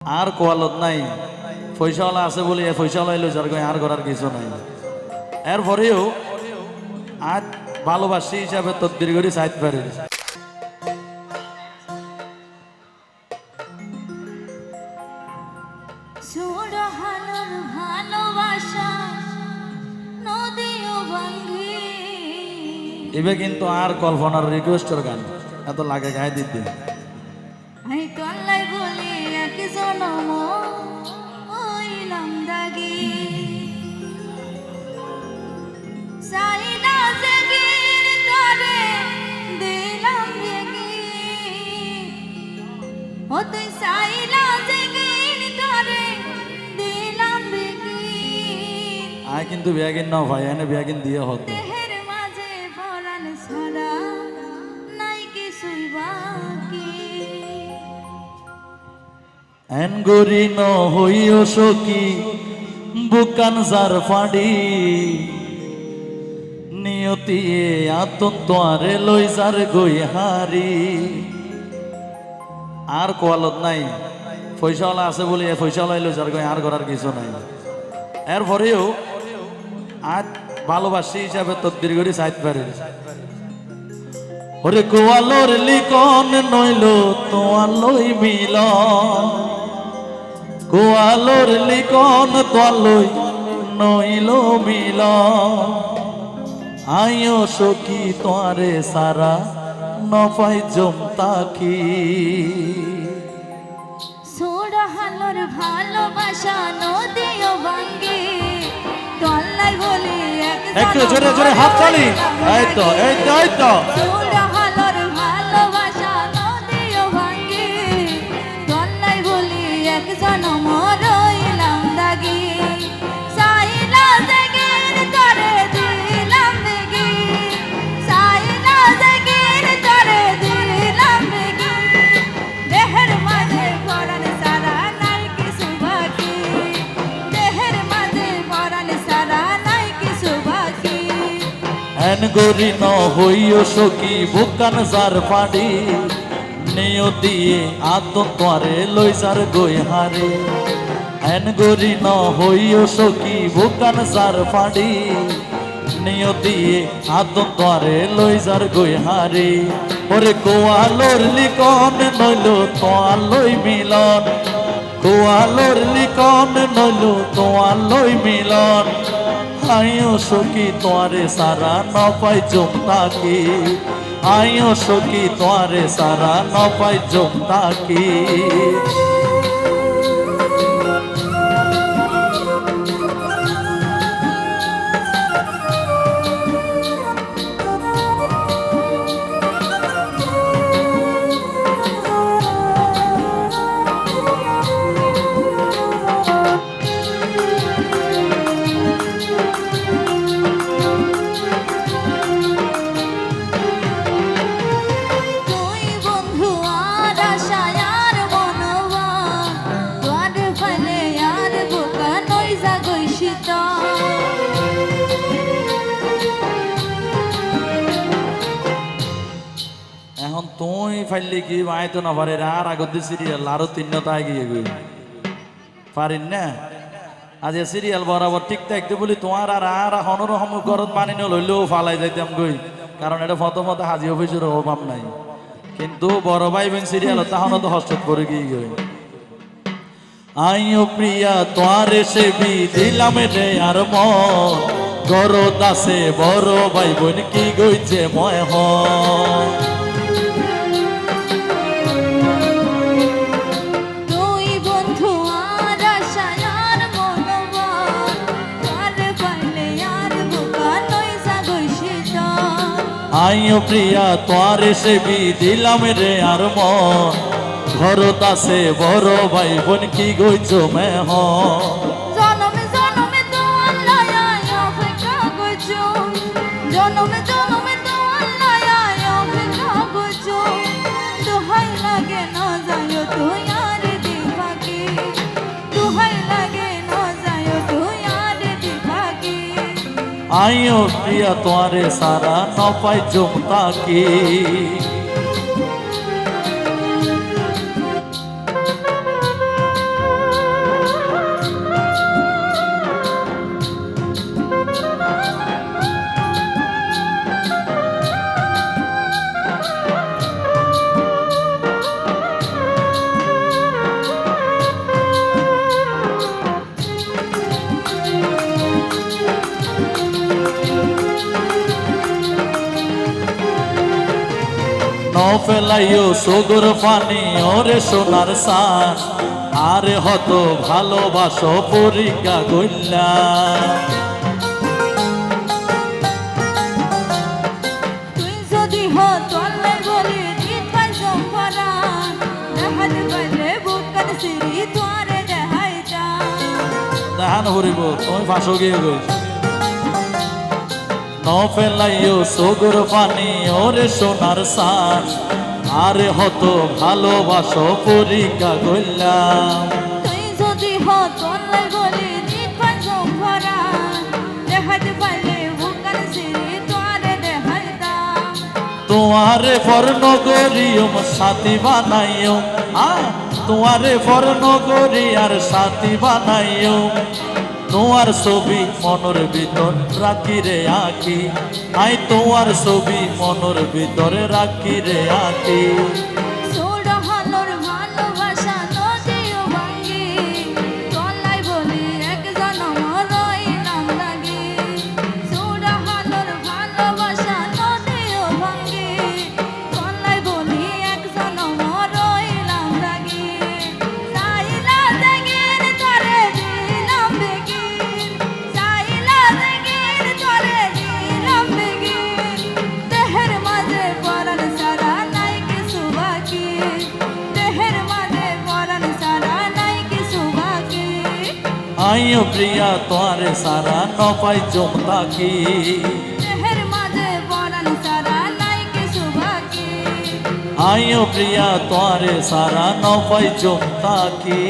আর কোয়ালত নাই। পয়সাওয়ালা আছে বলে এ পয়সাওয়ালা এলো যার আর করার কিছু নাই। এরপরেও আজ ভালোবাসি হিসাবে তদবির করি সাইড পারি এবার কিন্তু আর কল্পনার রিকোয়েস্টের গান। এত লাগে গায়ে দিতে। আই তল্লাই বলি এক জনম হইলাম দাগি জগির দিলাম ও তুই সাইলা জগির তরে দিলাম আয় কিন্তু ব্যাগিন না ভাই এনে ব্যাগিন দিয়ে হতো। এন গরি ন হইও সকি বুকান জার ফাড়ি। নিয়তিয়ে আতন তোয়ারে লই যার গই হারি আর কোয়ালত নাই পয়সাওয়ালা আছে বলে, এ পয়সাওয়ালা এলো যার গই, আর করার কিছু নাই। এরপরেও আজ ভালোবাসি হিসাবে তদবির করি সাইড পারি। ওরে কোয়ালোর লিকন নইল, তোয়ালই মিল কোয়ালোর লিকন তোয়ালই নইল মিল আইও সখী তোয়ারে সারা নফাই জমতাকি সুরহানোর ভালোবাসা নদীও ভাঙ্গি। তল্লাই বলি এক একটু জোরে জোরে হাত তালি এই তো এই তো এই তো। এন গরি ন হইও সখী, বুকান জার ফাড়ি নিয় দিয়ে আতন তোয়ারে লই যার গই হারে এন গরি ন হইও সখী, বুকান জার ফাড়ি নিয় দিয়ে আতন তোয়ারে লই যার গই হারে ওরে কোয়ালোর লিকন নইল তোয়ালই মিলন। কোয়ালোর লিকন নইল তোয়ালই মিলন। আইও সখী, তোয়ারে সারা ন পাই তাকি আইও সখী, তোয়ারে সারা ন পাই জমতাকি তুই তুই ফাইলি কি মায় তো না পারে আর আগত সিরিয়াল আরও তিনটা এগিয়ে গই পারিন না? আজ সিরিয়াল বরাবর ঠিক থাকতে বলি, তোমার আর আর হনর হম ঘরত মানি লইলেও ফালাই যাইতাম গই। কারণ এটা প্রথমত হাজি অফিসের অভাব নাই। কিন্তু বড় ভাই বোন সিরিয়াল তাহলে তো হস্টেট করে গিয়ে গই আইও প্রিয়া তোয়ারে সে বি দিলাম রে আর মন গরত আছে বড় ভাই বোন কি গইছে ময় হয় আইও প্রিয়া তোর সে বি দিলাম রে আর মন। ঘরত আছে বড় ভাই বোন, কি গইছ মেহ আইও প্রিয়া তোয়ারে সারা ন পাই জমতাকি ফেলাইও সগর পানি ওরে সোনার সান আরে হত ভালোবাসো পরীক্ষা হরিব তুমি ফাঁসো গিয়ে ন ফেলাইও সগর পানি ওরে সোনার সান আরে হত ভালোবাসো পরীক্ষা গইল্লা তুই যদি হতো দেখাতে পারলে তোমারে ফর্ণ করিয়ম সাথী বানাইও আ তোমারে ফর্ণ করি আর সাথী বানাইও। তোমার ছবি মনের ভিতর রাখি রে আঁকি। আই তোমার ছবি মনের ভিতরে রাখি রে আঁকি। আইও প্রিয়া তোয়ারে সারা ন পাই চোখ থাকি নাই আইও প্রিয়া তোয়ারে সারা ন পাই চোখ কি